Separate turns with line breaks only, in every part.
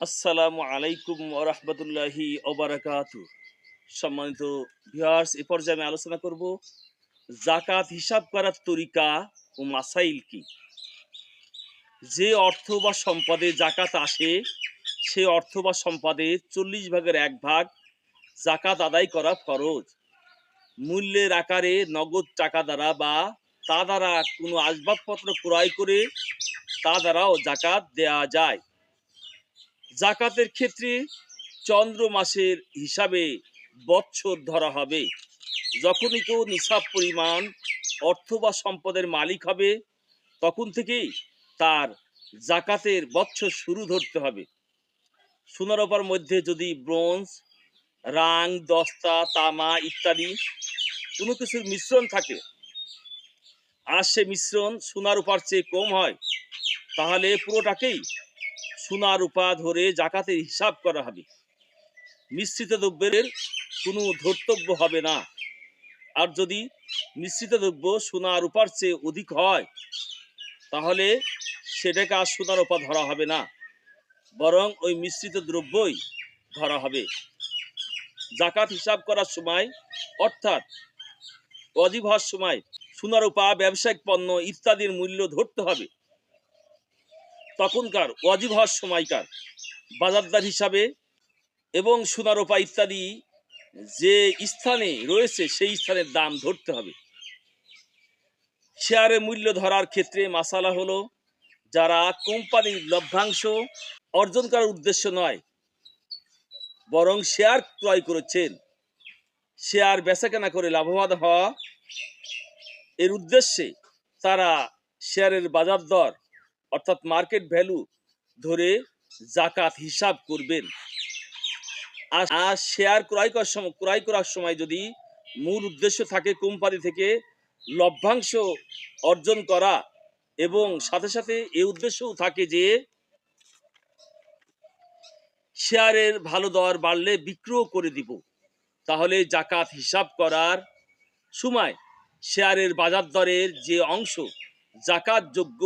আসসালামু আলাইকুম ওরহমতুল্লাহি ওবরাকাত সম্মানিত ভিউয়ার্স, এ পর্যায়ে আমি আলোচনা করব জাকাত হিসাব করার তরিকা ও মাসাইল কি। যে অর্থ বা সম্পদে জাকাত আসে, সে অর্থ বা সম্পদের চল্লিশ ভাগের এক ভাগ জাকাত আদায় করা ফরজ। মূল্যের আকারে নগদ টাকা দ্বারা বা তা দ্বারা কোনো আসবাবপত্র ক্রয় করে তা দ্বারাও জাকাত দেয়া যায়। জাকাতের ক্ষেত্রে চন্দ্র মাসের হিসাবে বৎসর ধরা হবে। যখনই কেউ নিসাব পরিমাণ অর্থ বা সম্পদের মালিক হবে, তখন থেকেই তার জাকাতের বৎসর শুরু ধরতে হবে। সোনারোপার মধ্যে যদি ব্রোঞ্জ, রাং, দস্তা, তামা ইত্যাদি কোনো কিছুর মিশ্রণ থাকে আর সে মিশ্রণ সোনার উপার চেয়ে কম হয়, তাহলে পুরোটাকেই সোনা রূপা ধরে জাকাতের হিসাব করা হবে। মিশ্রিত দ্রব্যের কোনো ধর্তব্য হবে না। আর যদি মিশ্রিত দ্রব্য সোনা রূপার চেয়ে অধিক হয়, তাহলে সেটাকে আর সোনা রূপা ধরা হবে না, বরং ওই মিশ্রিত দ্রব্যই ধরা হবে। জাকাত হিসাব করার সময়, অর্থাৎ অজীব সময় সোনা রূপা ব্যবসায়িক পণ্য ইত্যাদির মূল্য ধরতে হবে। তখনকার ওয়াজিব হওয়ার সময়কার। বাজারদার হিসাবে এবং সোনারোপা ইত্যাদি যে স্থানে রয়েছে, সেই স্থানের দাম ধরতে হবে। শেয়ারের মূল্য ধরার ক্ষেত্রে মাসালা হলো, যারা কোম্পানির লভ্যাংশ অর্জন করার উদ্দেশ্য নয়, বরং শেয়ার ক্রয় করেছেন। শেয়ার বেচাকেনা করে লাভবান হওয়া, এর উদ্দেশ্যে তারা শেয়ারের বাজার দর অর্থাৎ মার্কেট ভ্যালু ধরে জাকাত হিসাব করবেন। আর শেয়ার ক্রয় করার সময়, ক্রয় করার সময় যদি মূল উদ্দেশ্য থাকে কোম্পানি থেকে লভ্যাংশ অর্জন করা এবং সাথে সাথে এই উদ্দেশ্যও থাকে যে শেয়ারের ভালো দর বাড়লে বিক্রয় করে দিব। তাহলে জাকাত হিসাব করার সময় শেয়ারের বাজার দরের যে অংশ জাকাত যোগ্য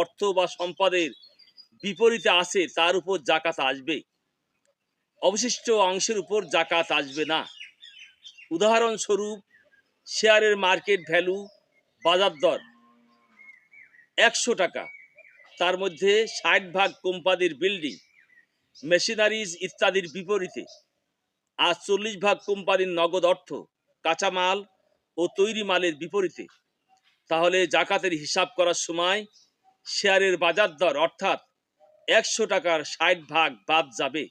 অর্থ বা সম্পদের বিপরীতে আসে, তার উপর জাকাত আসবে। অবশিষ্ট অংশের উপর জাকাত আসবে না। উদাহরণস্বরূপ, শেয়ারের মার্কেট ভ্যালু, বাজার দর একশো টাকা। তার মধ্যে ষাট ভাগ কোম্পানির বিল্ডিং, মেশিনারিজ ইত্যাদির বিপরীতে। আর চল্লিশ ভাগ কোম্পানির নগদ অর্থ, কাঁচামাল ও তৈরি মালের বিপরীতে। তাহলে জাকাতের হিসাব করার সময় শেয়ারের বাজার দর অর্থাৎ একশো টাকার ষাট ভাগ বাদ যাবে।